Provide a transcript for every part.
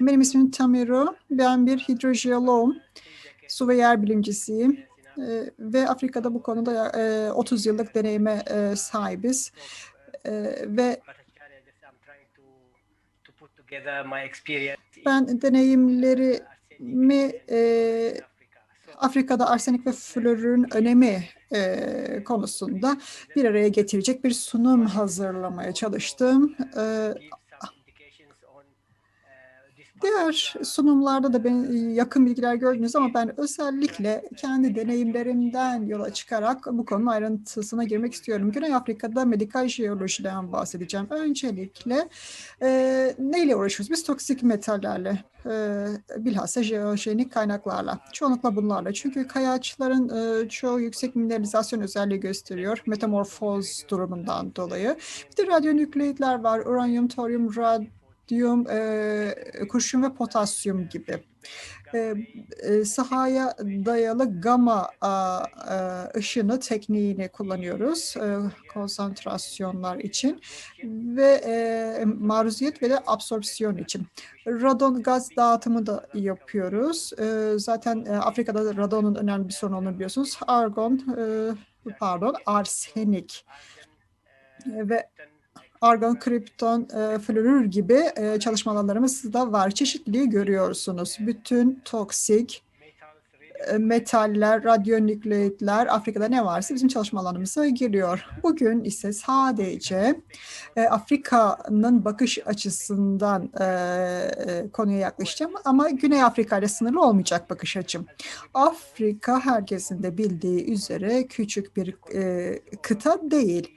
Benim ismim Tamiro. Ben bir hidrojeoloğum. Su ve yer bilimcisiyim. E, ve Afrika'da bu konuda e, 30 yıllık deneyime e, sahibiz. E, ve ben deneyimlerimi e, Afrika'da arsenik ve florun önemi e, konusunda bir araya getirecek bir sunum hazırlamaya çalıştım. E, Diğer sunumlarda da ben yakın bilgiler gördünüz ama ben özellikle kendi deneyimlerimden yola çıkarak bu konunun ayrıntısına girmek istiyorum. Güney Afrika'da medikal jeolojiden bahsedeceğim. Öncelikle e, neyle uğraşıyoruz? Biz toksik metallerle, e, bilhassa jeojenik kaynaklarla. Çoğunlukla bunlarla. Çünkü kayaçların e, çoğu yüksek mineralizasyon özelliği gösteriyor. Metamorfoz durumundan dolayı. Bir de radyonükleitler var. Uranyum, toryum, rad diyum, e, kurşun ve potasyum gibi. E, e, sahaya dayalı gamma a, a, ışını tekniğini kullanıyoruz e, konsantrasyonlar için ve e, maruziyet ve de absorpsiyon için. Radon gaz dağıtımı da yapıyoruz. E, zaten e, Afrika'da radonun önemli bir sorun olduğunu biliyorsunuz. Argon, e, pardon, arsenik ve argon, kripton, e, florür gibi e, çalışmalarımız da var. Çeşitliliği görüyorsunuz. Bütün toksik e, metaller, radyonükleitler, Afrika'da ne varsa bizim çalışmalarımıza giriyor. Bugün ise sadece e, Afrika'nın bakış açısından e, e, konuya yaklaşacağım ama Güney Afrika ile sınırlı olmayacak bakış açım. Afrika herkesin de bildiği üzere küçük bir e, kıta değil.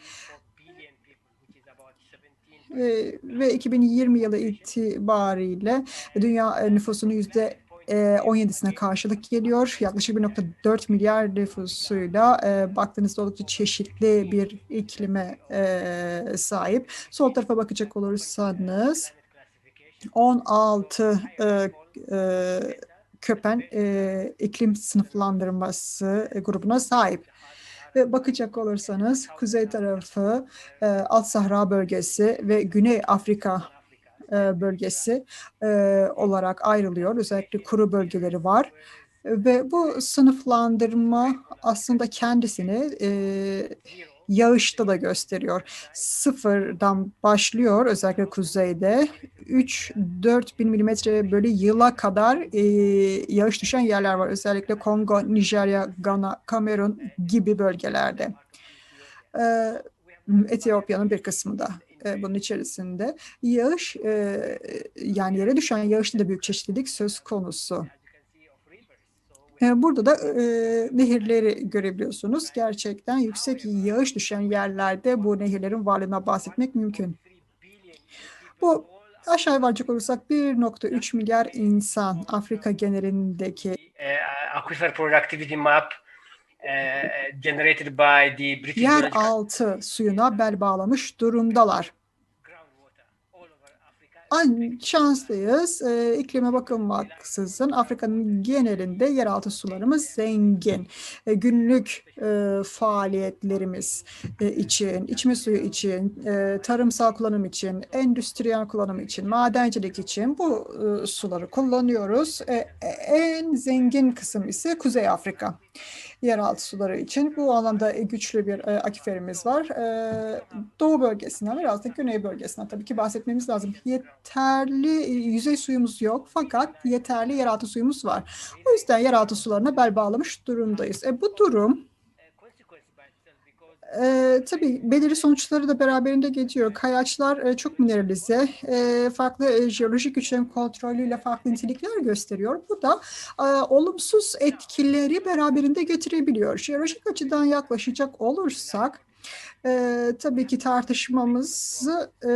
Ve 2020 yılı itibariyle dünya nüfusunun yüzde 17'sine e, karşılık geliyor. Yaklaşık 1.4 milyar nüfusuyla e, baktığınızda oldukça çeşitli bir iklime e, sahip. Sol tarafa bakacak olursanız 16 e, e, köpen e, iklim sınıflandırması grubuna sahip. Ve bakacak olursanız kuzey tarafı e, Alt Sahra bölgesi ve Güney Afrika e, bölgesi e, olarak ayrılıyor. Özellikle kuru bölgeleri var. Ve bu sınıflandırma aslında kendisini e, yağışta da gösteriyor. Sıfırdan başlıyor özellikle kuzeyde. 3-4 bin milimetre böyle yıla kadar e, yağış düşen yerler var. Özellikle Kongo, Nijerya, Gana, Kamerun gibi bölgelerde. E, Etiyopya'nın bir kısmı da e, bunun içerisinde. Yağış e, yani yere düşen yağışta da büyük çeşitlilik söz konusu. Ee, burada da e, nehirleri görebiliyorsunuz. Gerçekten yüksek yağış düşen yerlerde bu nehirlerin varlığına bahsetmek mümkün. Bu aşağı varacak olursak 1.3 milyar insan Afrika genelindeki aquifer productivity map generated by the British yer altı suyuna bel bağlamış durumdalar şanslıyız. E, iklime bakılmaksızın Afrika'nın genelinde yeraltı sularımız zengin. E, günlük e, faaliyetlerimiz e, için, içme suyu için, e, tarımsal kullanım için, endüstriyel kullanım için, madencilik için bu e, suları kullanıyoruz. E, en zengin kısım ise Kuzey Afrika yeraltı suları için. Bu alanda güçlü bir e, akiferimiz var. E, doğu bölgesinden biraz da güney bölgesinden tabii ki bahsetmemiz lazım. Yeterli e, yüzey suyumuz yok fakat yeterli yeraltı suyumuz var. O yüzden yeraltı sularına bel bağlamış durumdayız. E, bu durum e, tabii belirli sonuçları da beraberinde getiriyor. Kayaçlar e, çok mineralize, e, farklı e, jeolojik güçlerin kontrolüyle farklı nitelikler gösteriyor. Bu da e, olumsuz etkileri beraberinde getirebiliyor. Jeolojik açıdan yaklaşacak olursak, e, tabii ki tartışmamızı e,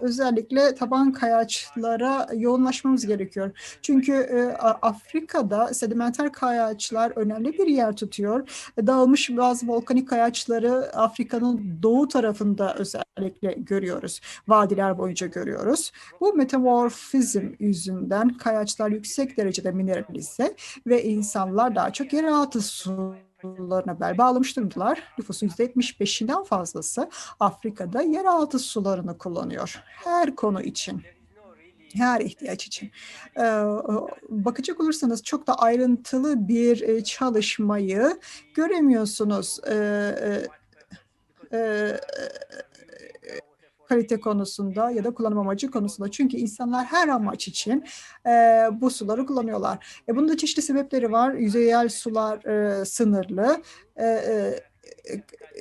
özellikle taban kayaçlara yoğunlaşmamız gerekiyor. Çünkü e, Afrika'da sedimenter kayaçlar önemli bir yer tutuyor. Dağılmış bazı volkanik kayaçları Afrika'nın doğu tarafında özellikle görüyoruz. Vadiler boyunca görüyoruz. Bu metamorfizm yüzünden kayaçlar yüksek derecede mineralize ve insanlar daha çok yeraltı su sularına bel bağlamış durumdalar. Nüfusun %75'inden fazlası Afrika'da yeraltı sularını kullanıyor. Her konu için. her ihtiyaç için. Ee, bakacak olursanız çok da ayrıntılı bir e, çalışmayı göremiyorsunuz. E, e, kalite konusunda ya da kullanım amacı konusunda. Çünkü insanlar her amaç için e, bu suları kullanıyorlar. E, bunun da çeşitli sebepleri var. Yüzeyel sular e, sınırlı. E, e,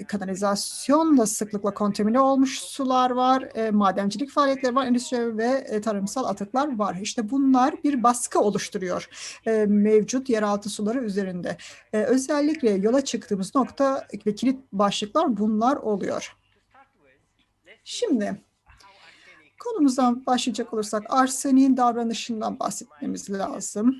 kanalizasyonla sıklıkla kontamine olmuş sular var, e, madencilik faaliyetleri var, endüstri ve e, tarımsal atıklar var. İşte bunlar bir baskı oluşturuyor e, mevcut yeraltı suları üzerinde. E, özellikle yola çıktığımız nokta ve kilit başlıklar bunlar oluyor. Şimdi konumuzdan başlayacak olursak arseniğin davranışından bahsetmemiz lazım.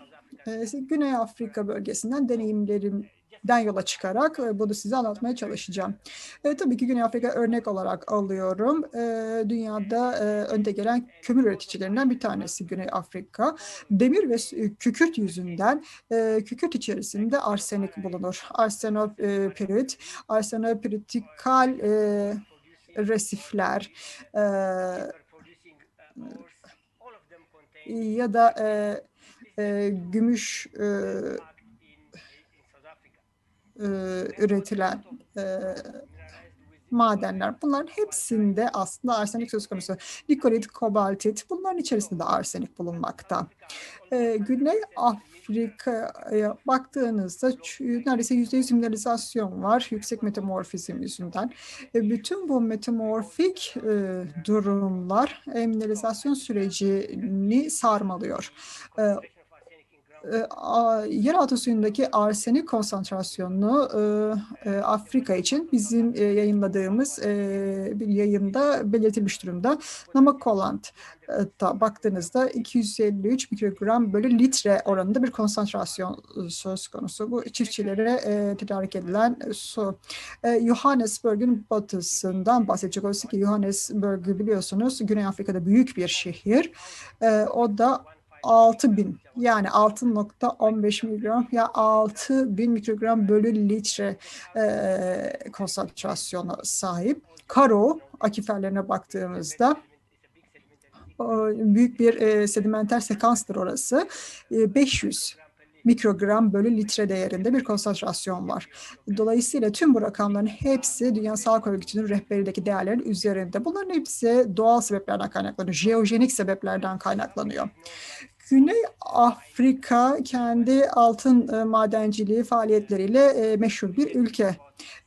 Ee, Güney Afrika bölgesinden deneyimlerimden yola çıkarak e, bunu size anlatmaya çalışacağım. E, tabii ki Güney Afrika örnek olarak alıyorum. E, dünyada e, önde gelen kömür üreticilerinden bir tanesi Güney Afrika. Demir ve kükürt yüzünden e, kükürt içerisinde arsenik bulunur. Arsenopirit, arsenopiritikal e, resifler e, ya da e, e, gümüş e, e, üretilen e, madenler. Bunların hepsinde aslında arsenik söz konusu. Nikolit, kobaltit bunların içerisinde de arsenik bulunmakta. Ee, Güney Afrika'ya baktığınızda neredeyse yüzde yüz mineralizasyon var yüksek metamorfizm yüzünden. E, bütün bu metamorfik e, durumlar e, mineralizasyon sürecini sarmalıyor. E, yeraltı suyundaki arsenik konsantrasyonunu e, e, Afrika için bizim yayınladığımız bir yayında belirtilmiş durumda. Namakoland'da baktığınızda 253 mikrogram bölü litre oranında bir konsantrasyon söz konusu. Bu çiftçilere tedarik edilen su. Johannesburg'un batısından bahsedecek olursak ki Johannesburg'u biliyorsunuz Güney Afrika'da büyük bir şehir. O da 6 bin yani 6.15 milyon ya 6 bin mikrogram bölü litre e, konsantrasyona sahip. Karo akiferlerine baktığımızda büyük bir e, sedimenter sekanstır orası. E, 500 mikrogram bölü litre değerinde bir konsantrasyon var. Dolayısıyla tüm bu rakamların hepsi Dünya Sağlık Örgütü'nün rehberindeki değerlerin üzerinde. Bunların hepsi doğal sebeplerden kaynaklanıyor, jeojenik sebeplerden kaynaklanıyor. Güney Afrika kendi altın e, madenciliği faaliyetleriyle e, meşhur bir ülke.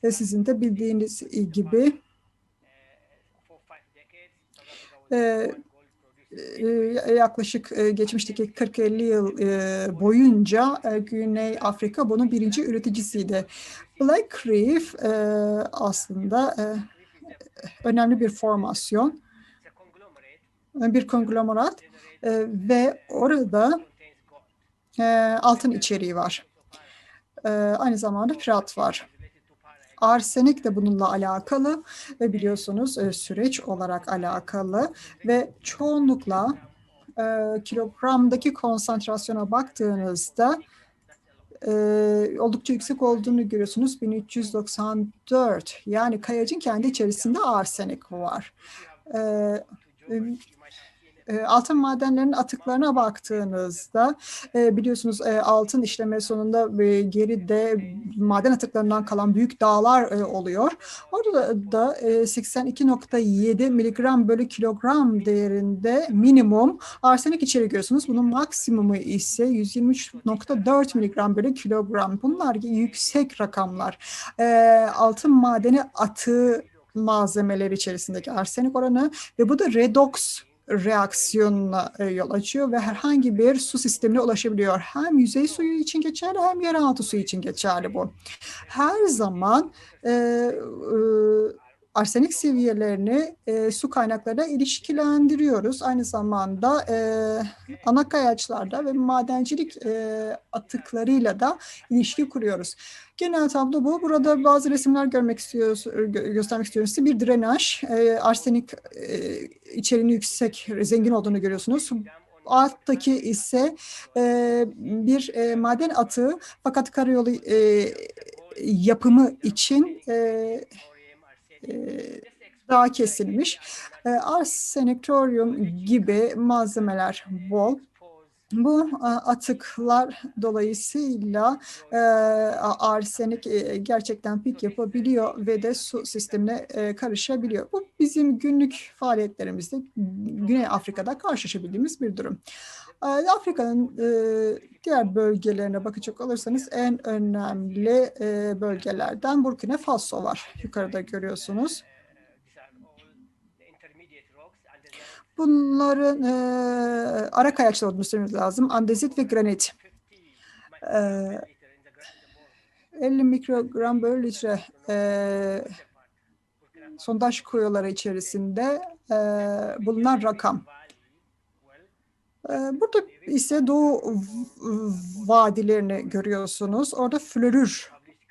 E, sizin de bildiğiniz gibi yaklaşık geçmişteki 40-50 yıl boyunca Güney Afrika bunun birinci üreticisiydi. Black Reef aslında önemli bir formasyon, bir konglomerat e, ve orada e, altın içeriği var. E, aynı zamanda pirat var. Arsenik de bununla alakalı ve biliyorsunuz e, süreç olarak alakalı ve çoğunlukla e, kilogramdaki konsantrasyona baktığınızda oldukça yüksek olduğunu görüyorsunuz. 1394 yani kayacın kendi içerisinde arsenik var. E, altın madenlerinin atıklarına baktığınızda e, biliyorsunuz e, altın işleme sonunda geride maden atıklarından kalan büyük dağlar oluyor. Orada da 82.7 miligram bölü kilogram değerinde minimum arsenik içeriği görüyorsunuz. Bunun maksimumu ise 123.4 miligram bölü kilogram. Bunlar yüksek rakamlar. Altın madeni atığı malzemeler içerisindeki arsenik oranı ve bu da redoks reaksiyonuna e, yol açıyor ve herhangi bir su sistemine ulaşabiliyor. Hem yüzey suyu için geçerli hem yeraltı suyu için geçerli bu. Her zaman e, e, arsenik seviyelerini e, su kaynaklarıyla ilişkilendiriyoruz. Aynı zamanda e, ana kayaçlarda ve madencilik e, atıklarıyla da ilişki kuruyoruz. Genel tablo bu. Burada bazı resimler görmek istiyoruz, gö göstermek istiyorum size. Bir drenaj, e, arsenik e, içeriğini yüksek, zengin olduğunu görüyorsunuz alttaki ise e, bir e, maden atığı fakat karayolu e, yapımı için e, e, daha kesilmiş. E, arsenik, toryum gibi malzemeler bol. Bu atıklar dolayısıyla e, arsenik e, gerçekten pik yapabiliyor ve de su sistemine e, karışabiliyor. Bu bizim günlük faaliyetlerimizde Güney Afrika'da karşılaşabildiğimiz bir durum. Afrika'nın diğer bölgelerine bakacak olursanız en önemli bölgelerden Burkina Faso var. Yukarıda görüyorsunuz. Bunların e, ara kayaçlar olduğunu söylememiz lazım. Andezit ve granit. E, 50 mikrogram bölü litre e, sondaj kuyuları içerisinde e, bulunan rakam. E, burada ise Doğu vadilerini görüyorsunuz. Orada florür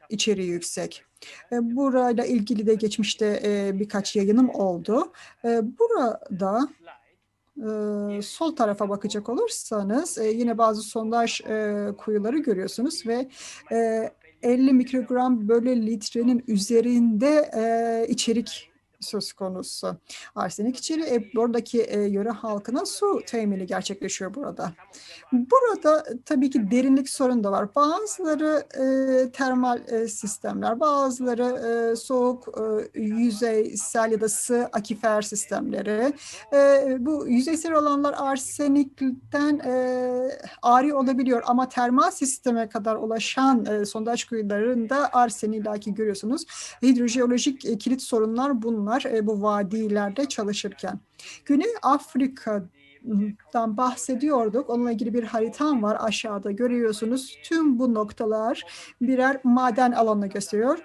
içeriği yüksek. E, burayla ilgili de geçmişte e, birkaç yayınım oldu. E, burada sol tarafa bakacak olursanız yine bazı sondaj kuyuları görüyorsunuz ve 50 mikrogram bölü litrenin üzerinde içerik söz konusu. Arsenik içeri e, buradaki e, yöre halkına su temini gerçekleşiyor burada. Burada tabii ki derinlik sorun da var. Bazıları e, termal e, sistemler, bazıları e, soğuk e, yüzeysel ya da sığ akifer sistemleri. E, bu yüzeysel olanlar arsenikten e, ari olabiliyor ama termal sisteme kadar ulaşan e, sondaj kuyularında arsenik illaki görüyorsunuz. Hidrojeolojik e, kilit sorunlar bunlar bunlar e, bu vadilerde çalışırken. Güney Afrika'dan bahsediyorduk. Onunla ilgili bir haritam var aşağıda görüyorsunuz. Tüm bu noktalar birer maden alanını gösteriyor.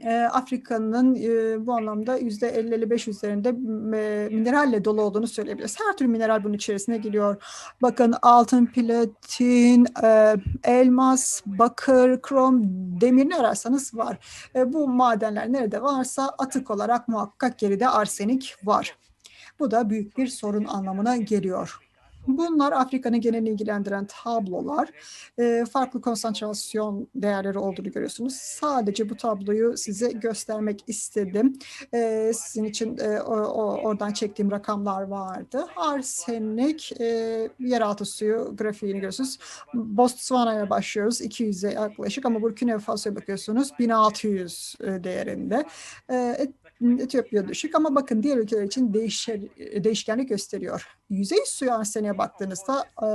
E, Afrika'nın e, bu anlamda yüzde 50-55 üzerinde e, mineralle dolu olduğunu söyleyebiliriz. Her türlü mineral bunun içerisine geliyor. Bakın altın, platin, e, elmas, bakır, krom, demir ne ararsanız var. Bu madenler nerede varsa atık olarak muhakkak geride arsenik var. Bu da büyük bir sorun anlamına geliyor. Bunlar Afrika'nın genelini ilgilendiren tablolar. E, farklı konsantrasyon değerleri olduğunu görüyorsunuz. Sadece bu tabloyu size göstermek istedim. E, sizin için e, o, o, oradan çektiğim rakamlar vardı. Arsenik, e, yeraltı suyu grafiğini görüyorsunuz. Botswana'ya başlıyoruz 200'e yaklaşık ama Burkina Faso'ya bakıyorsunuz 1600 değerinde. E, Etiyopya düşük ama bakın diğer ülkeler için değişer, değişkenlik gösteriyor. Yüzey suyu arseniğe baktığınızda e,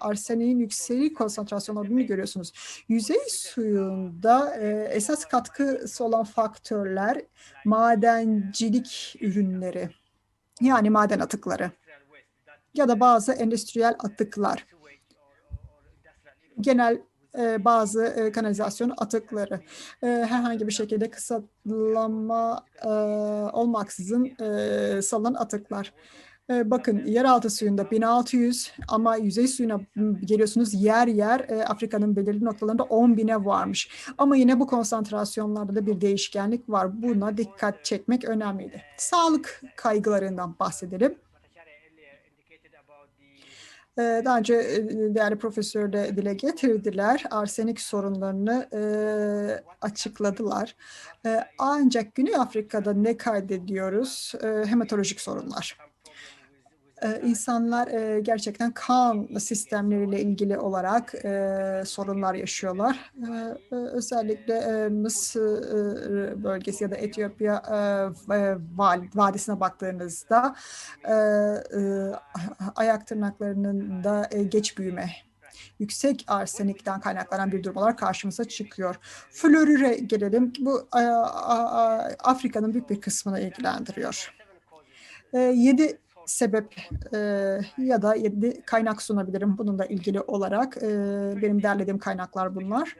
arseniğin yüksek konsantrasyon olduğunu görüyorsunuz. Yüzey suyunda e, esas katkısı olan faktörler madencilik ürünleri yani maden atıkları ya da bazı endüstriyel atıklar. Genel e, bazı e, kanalizasyon atıkları e, herhangi bir şekilde kısıtlama olmaksızın salınan atıklar. Bakın yeraltı suyunda 1600 ama yüzey suyuna geliyorsunuz yer yer Afrika'nın belirli noktalarında 10 bine varmış. Ama yine bu konsantrasyonlarda da bir değişkenlik var. Buna dikkat çekmek önemliydi. Sağlık kaygılarından bahsedelim. Ee, daha önce e, değerli profesör de dile getirdiler. Arsenik sorunlarını e, açıkladılar. E, ancak Güney Afrika'da ne kaydediyoruz? Hematolojik sorunlar. Ee, insanlar e, gerçekten kan sistemleriyle ilgili olarak e, sorunlar yaşıyorlar. Ee, e, özellikle Mısır bölgesi ya da Etiyopya vadisine baktığınızda ayak tırnaklarının da geç büyüme yüksek arsenikten kaynaklanan bir durum olarak karşımıza çıkıyor. Florüre gelelim. Bu Afrika'nın büyük bir kısmını ilgilendiriyor. Yedi sebep e, ya da yedi kaynak sunabilirim bununla ilgili olarak. E, benim derlediğim kaynaklar bunlar.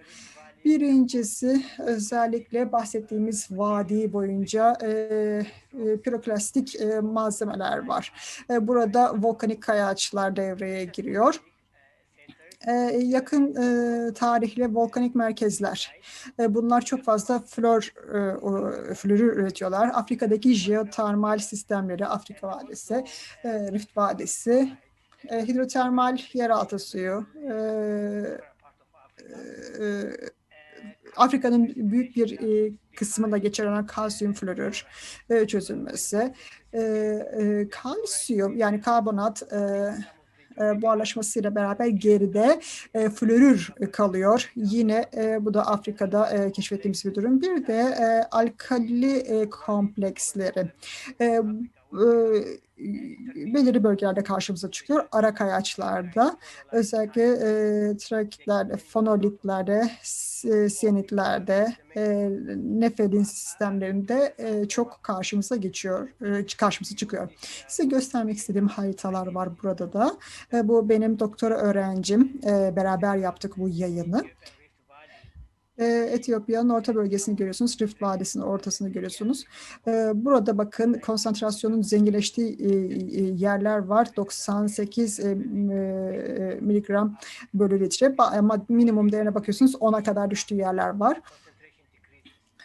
Birincisi özellikle bahsettiğimiz vadi boyunca e, e, piroklastik e, malzemeler var. E, burada volkanik kayaçlar devreye giriyor yakın e, tarihli volkanik merkezler. E, bunlar çok fazla flor e, florür üretiyorlar. Afrika'daki jeotermal sistemleri, Afrika Vadisi, e, Rift Vadisi, e, hidrotermal yeraltı suyu, e, e, Afrika'nın büyük bir e, kısmında geçirilen kalsiyum florür e, çözülmesi. E, e, kalsiyum yani karbonat e, buharlaşmasıyla beraber geride e, florür kalıyor. Yine e, bu da Afrika'da e, keşfettiğimiz bir durum. Bir de e, alkali e, kompleksleri. E, e, belirli bölgelerde karşımıza çıkıyor. Ara kayaçlarda özellikle e, trakitlerde, fonolitlerde, e, siyanitlerde, e, nefedin sistemlerinde e, çok karşımıza geçiyor, e, karşımıza çıkıyor. Size göstermek istediğim haritalar var burada da. E, bu benim doktora öğrencim. E, beraber yaptık bu yayını. E, Etiyopya'nın orta bölgesini görüyorsunuz. Rift Vadisi'nin ortasını görüyorsunuz. E, burada bakın konsantrasyonun zenginleştiği e, yerler var. 98 miligram bölü litre. Ama minimum değerine bakıyorsunuz 10'a kadar düştüğü yerler var.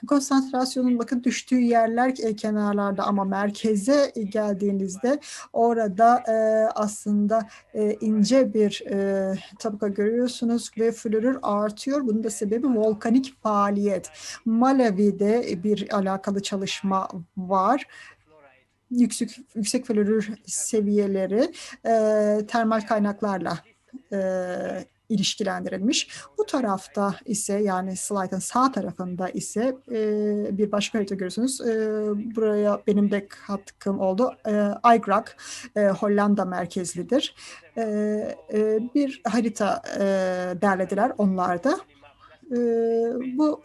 Konsantrasyonun bakın düştüğü yerler e, kenarlarda ama merkeze geldiğinizde orada e, aslında e, ince bir e, tabaka görüyorsunuz ve florür artıyor. Bunun da sebebi volkanik faaliyet. Malawi'de bir alakalı çalışma var yüksek yüksek florür seviyeleri e, termal kaynaklarla e, ilişkilendirilmiş. Bu tarafta ise yani slide'ın sağ tarafında ise e, bir başka harita görüyorsunuz. E, buraya benim de katkım oldu. E, IGRAC e, Hollanda merkezlidir. E, e, bir harita e, derlediler onlar da. E, bu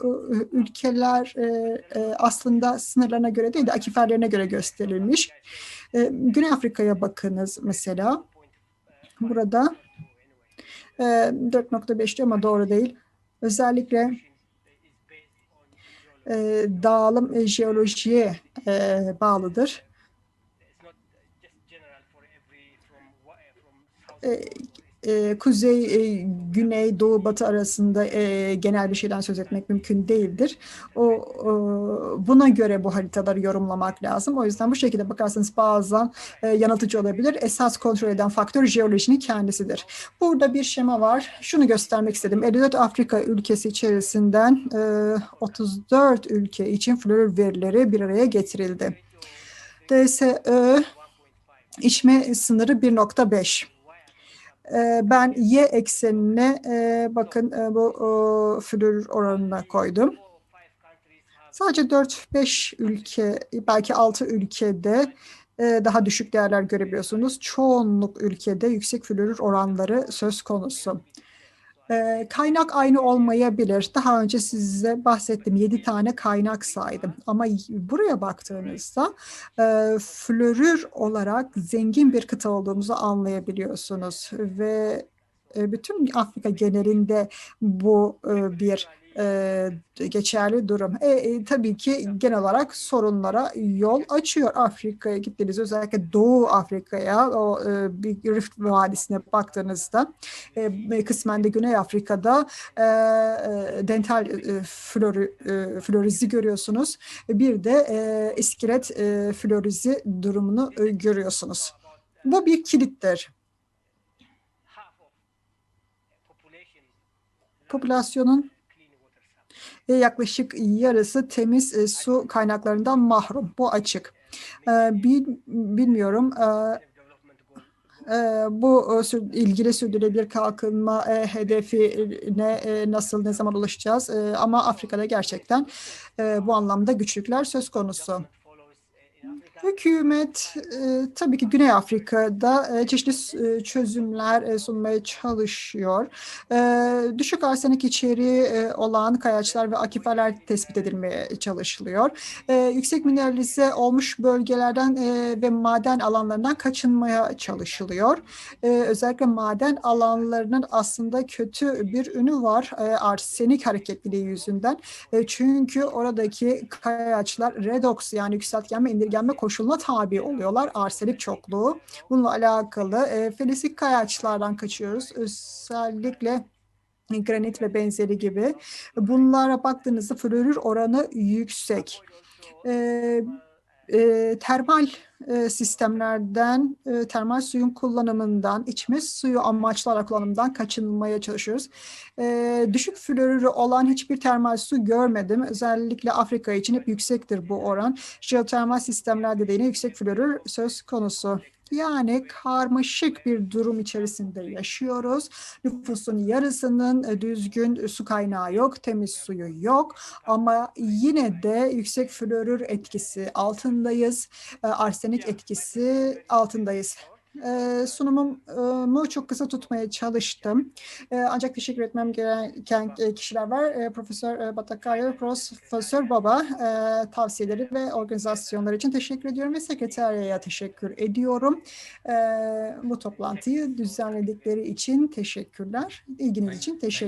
ülkeler e, e, aslında sınırlarına göre değil de akiferlerine göre gösterilmiş. E, Güney Afrika'ya bakınız mesela. Burada 4.5 diyor ama doğru değil. Özellikle e, dağılım e, jeolojiye e, bağlıdır. E, e, kuzey, e, güney, doğu, batı arasında e, genel bir şeyden söz etmek mümkün değildir. O, o buna göre bu haritaları yorumlamak lazım. O yüzden bu şekilde bakarsanız bazen e, yanıltıcı olabilir. Esas kontrol eden faktör jeolojinin kendisidir. Burada bir şema var. Şunu göstermek istedim. 54 Afrika ülkesi içerisinden e, 34 ülke için florür verileri bir araya getirildi. DSE içme sınırı 1.5 ben y eksenine bakın bu flür oranına koydum. Sadece 4-5 ülke, belki 6 ülkede daha düşük değerler görebiliyorsunuz. Çoğunluk ülkede yüksek florür oranları söz konusu. Kaynak aynı olmayabilir. Daha önce size bahsettim. 7 tane kaynak saydım. Ama buraya baktığınızda florür olarak zengin bir kıta olduğumuzu anlayabiliyorsunuz. Ve bütün Afrika genelinde bu bir geçerli durum. E, e, tabii ki genel olarak sorunlara yol açıyor. Afrika'ya gittiğiniz özellikle Doğu Afrika'ya o e, bir Rift Vadisi'ne baktığınızda e, kısmen de Güney Afrika'da e, e dental e, flori, e, florizi görüyorsunuz. Bir de e, iskelet e, florizi durumunu e, görüyorsunuz. Bu bir kilittir. Popülasyonun yaklaşık yarısı temiz e, su kaynaklarından mahrum. Bu açık. E, bilmiyorum e, bu ilgili sürdürülebilir kalkınma hedefine nasıl ne zaman ulaşacağız ama Afrika'da gerçekten bu anlamda güçlükler söz konusu. Hükümet e, tabii ki Güney Afrika'da e, çeşitli e, çözümler e, sunmaya çalışıyor. E, düşük arsenik içeriği e, olan kayaçlar ve akiferler tespit edilmeye çalışılıyor. E, yüksek mineralize olmuş bölgelerden e, ve maden alanlarından kaçınmaya çalışılıyor. E, özellikle maden alanlarının aslında kötü bir ünü var e, arsenik hareketliliği yüzünden. E, çünkü oradaki kayaçlar redoks yani yükseltgenme indirgenme koşuluna tabi oluyorlar. Arsenik çokluğu. Bununla alakalı e, felisik kayaçlardan kaçıyoruz. Özellikle granit ve benzeri gibi. Bunlara baktığınızda florür oranı yüksek. E, e, termal e, sistemlerden, e, termal suyun kullanımından, içme suyu amaçlı kullanımdan kaçınmaya çalışıyoruz. E, düşük florürü olan hiçbir termal su görmedim. Özellikle Afrika için hep yüksektir bu oran. Jeotermal sistemlerde de yine yüksek florür söz konusu. Yani karmaşık bir durum içerisinde yaşıyoruz. Nüfusun yarısının düzgün su kaynağı yok, temiz suyu yok. Ama yine de yüksek florür etkisi altındayız. E, Arsenik etkisi altındayız. E, sunumumu çok kısa tutmaya çalıştım. E, ancak teşekkür etmem gereken e, kişiler var. E, Profesör e, Batakayo, Profesör Baba e, tavsiyeleri ve organizasyonları için teşekkür ediyorum ve sekreteryaya teşekkür ediyorum. E, bu toplantıyı düzenledikleri için teşekkürler. İlginiz için teşekkür